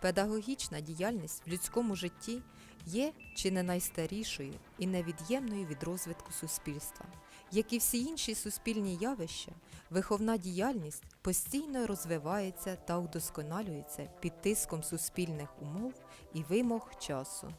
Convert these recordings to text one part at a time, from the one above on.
Педагогічна діяльність в людському житті є чи не найстарішою і невід'ємною від розвитку суспільства. Як і всі інші суспільні явища, виховна діяльність постійно розвивається та удосконалюється під тиском суспільних умов і вимог часу.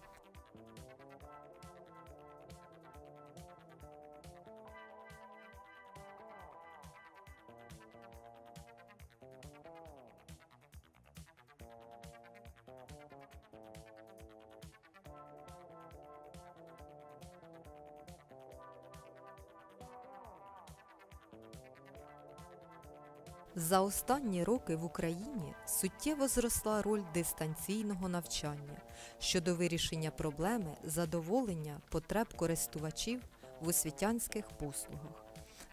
За останні роки в Україні суттєво зросла роль дистанційного навчання щодо вирішення проблеми задоволення потреб користувачів в освітянських послугах.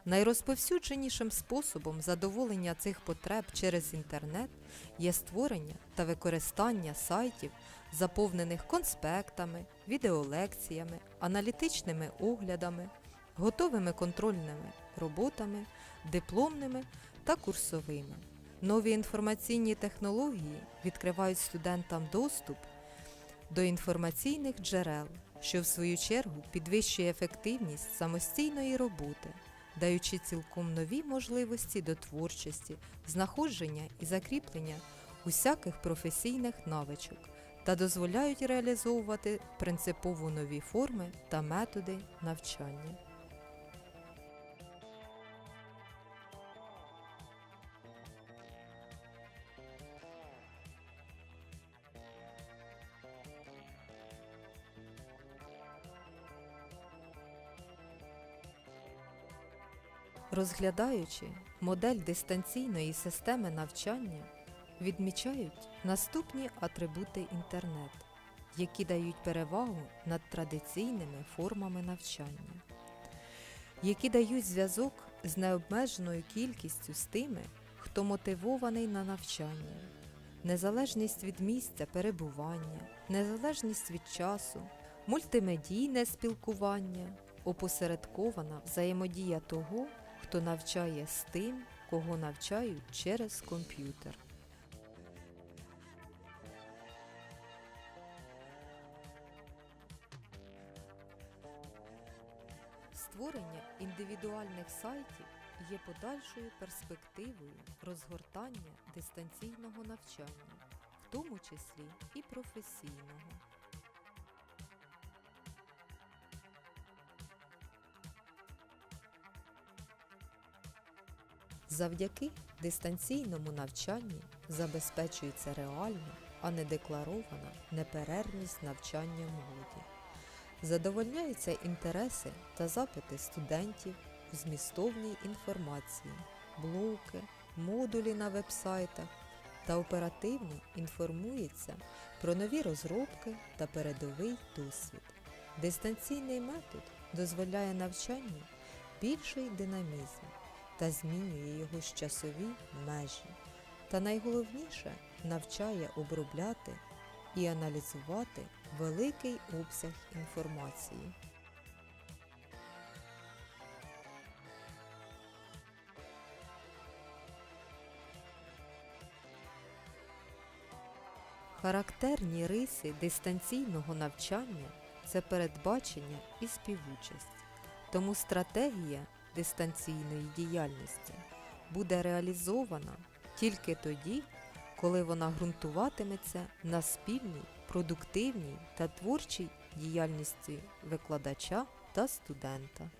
Найрозповсюдженішим способом задоволення цих потреб через інтернет є створення та використання сайтів, заповнених конспектами, відеолекціями, аналітичними оглядами, готовими контрольними роботами, дипломними та курсовими. Нові інформаційні технології відкривають студентам доступ до інформаційних джерел, що в свою чергу підвищує ефективність самостійної роботи, даючи цілком нові можливості до творчості, знаходження і закріплення усяких професійних навичок та дозволяють реалізовувати принципово нові форми та методи навчання. Розглядаючи модель дистанційної системи навчання, відмічають наступні атрибути інтернет, які дають перевагу над традиційними формами навчання, які дають зв'язок з необмеженою кількістю з тими, хто мотивований на навчання, незалежність від місця перебування, незалежність від часу, мультимедійне спілкування, опосередкована взаємодія того, хто навчає з тим, кого навчають через комп'ютер. Створення індивідуальних сайтів є подальшою перспективою розгортання дистанційного навчання, в тому числі і професійного. Завдяки дистанційному навчанню забезпечується реальна, а не декларована неперервність навчання молоді. Задовольняються інтереси та запити студентів у змістовній інформації, блоки, модулі на вебсайтах та оперативно інформується про нові розробки та передовий досвід. Дистанційний метод дозволяє навчанню більший динамізм та змінює його часові межі. Та найголовніше навчає обробляти і аналізувати великий обсяг інформації. Характерні риси дистанційного навчання це передбачення і співучасть. Тому стратегія дистанційної діяльності буде реалізована тільки тоді, коли вона ґрунтуватиметься на спільній, продуктивній та творчій діяльності викладача та студента.